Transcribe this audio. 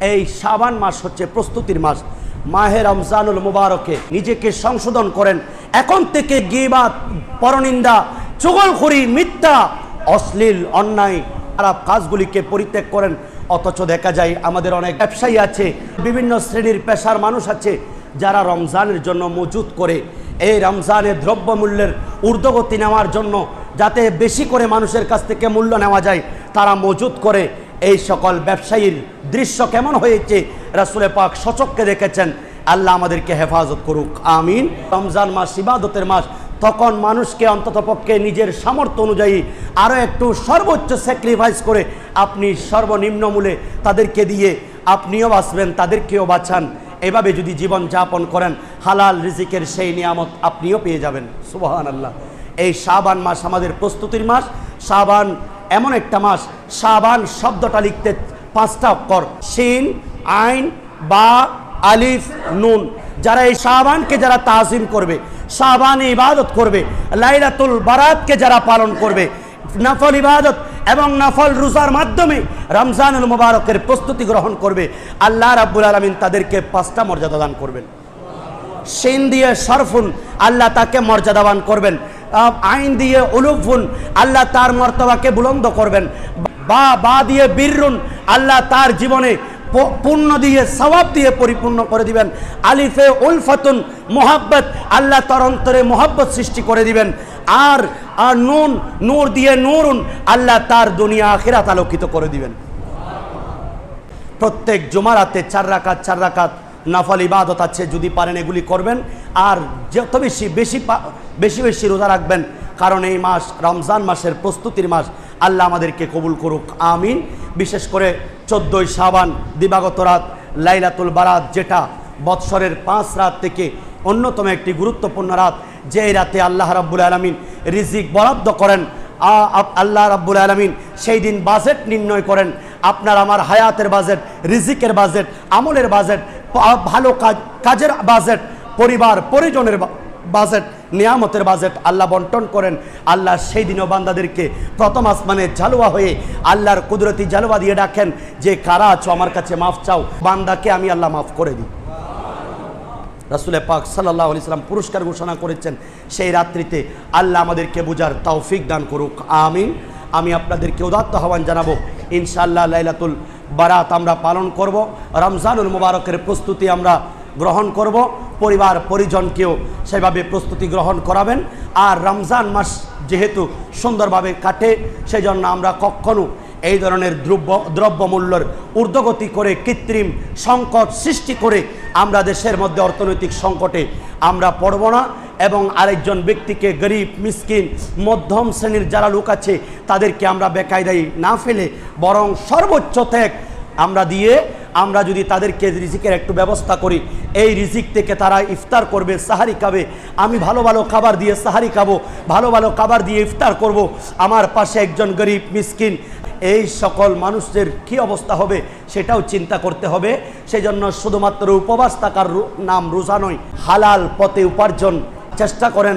এই শাবান মাস হচ্ছে প্রস্তুতির মাস। মাহে রমজানুল মুবারকে নিজেকে সংশোধন করেন। এখন থেকে গিবাত, পরনিন্দা চুগলখড়ি মিথ্যা, অশ্লীল, অন্যায়, খারাপ কাজগুলিকে পরিত্যাগ করেন। অথচ দেখা যায় আমাদের অনেক ব্যবসায়ী আছে, বিভিন্ন শ্রেণির পেশার মানুষ আছে, যারা রমজানের জন্য মজুত করে। এই রমজানের দ্রব্যমূল্যের ঊর্ধ্বগতি নেওয়ার জন্য যাতে বেশি করে মানুষের কাছ থেকে মূল্য নেওয়া যায়, তারা মজুত করে। এই সকল ব্যবসায়ীর দৃশ্য কেমন হয়েছে? রাসুলে পাক সচককে দেখেছেন। আল্লাহ আমাদেরকে হেফাজত করুক। আমিন। রমজান মাস, ইবাদতের মাস, তখন মানুষকে অন্ততপক্ষে নিজের সামর্থ্য অনুযায়ী আরও একটু সর্বোচ্চ স্যাক্রিফাইস করে আপনি সর্বনিম্ন মূল্যে তাদেরকে দিয়ে আপনিও বাঁচবেন, তাদেরকেও বাঁচান। এভাবে যদি জীবন যাপন করেন, হালাল রিজিকের সেই নিয়ামত আপনিও পেয়ে যাবেন। সুবহান আল্লাহ এই শাবান মাস আমাদের প্রস্তুতির মাস। শাবান এমন একটা মাস, শাবান শব্দটা লিখতে পাঁচটা অক্ষর, শিন, আইন বা আলিফ, নুন। যারা এই শাবানকে যারা তাজিম করবে, শাবানে ইবাদত করবে, লাইলাতুল বারাতকে যারা পালন করবে, নফল ইবাদত এবং নফল রোজার মাধ্যমে রমজানুল মুবারকের প্রস্তুতি গ্রহণ করবে, আল্লাহ রাব্বুল আলমিন তাদেরকে পাঁচটা মর্যাদা দান করবেন। সিন দিয়ে সরফুন, আল্লাহ তাকে মর্যাদাবান করবেন। আইন দিয়ে উলুফুন, আল্লাহ তার মর্তবাকে বুলন্দ করবেন। বা বা দিয়ে বীররুন আল্লাহ তার জীবনে প- পুণ্য দিয়ে, সওয়াব দিয়ে পরিপূর্ণ করে দিবেন। আলিফে উলফাতুন, মোহাব্বত, আল্লাহ তার অন্তরে মোহাব্বত সৃষ্টি করে দিবেন। আর আর নুন, নূর দিয়ে নুরুন, আল্লাহ তার দুনিয়া আখিরাত আলোকিত করে দিবেন। প্রত্যেক জুমারাতে চার রাকাত চার রাকাত নফল ইবাদত আছে, যদি পারেন এগুলি করবেন। আর যত বেশি বেশি বেশি বেশি রোজা রাখবেন, কারণ এই মাস রমজান মাসের প্রস্তুতির মাস। আল্লাহ আমাদেরকে কবুল করুক, আমিন। বিশেষ করে চোদ্দোই সাবান দিবাগত রাত, লাইলাতুল বারাত, যেটা বৎসরের পাঁচ রাত থেকে অন্যতম একটি গুরুত্বপূর্ণ রাত, যে রাতে আল্লাহ রাব্বুল আলমিন রিজিক বরাদ্দ করেন। আল্লাহ রাব্বুল আলমিন সেই দিন বাজেট নির্ণয় করেন। আপনার আমার হায়াতের বাজেট, রিজিকের বাজেট, আমলের বাজেট ভালো কাজ, কাজের বাজেট, পরিবার, পরিজনের বাজেট, নিয়ামতের বাজেট আল্লাহ বন্টন করেন। আল্লাহ সেই দিনও বান্দাদেরকে প্রথম আসমানে জালুয়া হয়ে আল্লাহর কুদরতি জালুয়া দিয়ে ডাকেন যে, কারা আছো? আমার কাছে মাফ চাও। বান্দাকে আমি আল্লাহ মাফ করে দিই। রাসুলে পাক সাল্লাহ আলি সাল্লাম পুরস্কার ঘোষণা করেছেন, সেই রাত্রিতে আল্লাহ আমাদেরকে বুঝার তৌফিক দান করুক। আমিন। আমি আপনাদেরকে উদাত্ত আহ্বান জানাব, ইনশাআল্লাহ লাইলাতুল বারাত আমরা পালন করব, রমজানুল মুবারকের প্রস্তুতি আমরা গ্রহণ করব, পরিবার, পরিজনকেও সেভাবে প্রস্তুতি গ্রহণ করাবেন। আর রমজান মাস যেহেতু সুন্দরভাবে কাটে সেই জন্য আমরা কখনো এই ধরনের দ্রব্য, দ্রব্যমূল্যের ঊর্ধ্বগতি করে, কৃত্রিম সংকট সৃষ্টি করে আমরা দেশের মধ্যে অর্থনৈতিক সংকটে আমরা পড়ব না। এবং আরেকজন ব্যক্তিকে গরিব, মিসকিন, মধ্যম শ্রেণির যারা লোক আছে, তাদেরকে আমরা বেকায়দায়ী না ফেলে বরং সর্বোচ্চ ত্যাগ আমরা দিয়ে আমরা যদি তাদেরকে রিজিকের একটু ব্যবস্থা করি, এই রিজিক থেকে তারা ইফতার করবে, সাহারি খাবে। আমি ভালো ভালো খাবার দিয়ে সাহারি খাব, ভালো ভালো খাবার দিয়ে ইফতার করব। আমার পাশে একজন গরিব, মিসকিন, এই সকল মানুষদের কি অবস্থা হবে সেটাও চিন্তা করতে হবে। সেজন্য শুধুমাত্র উপবাস থাকার নাম রোজা নয়, হালাল পথে উপার্জন চেষ্টা করেন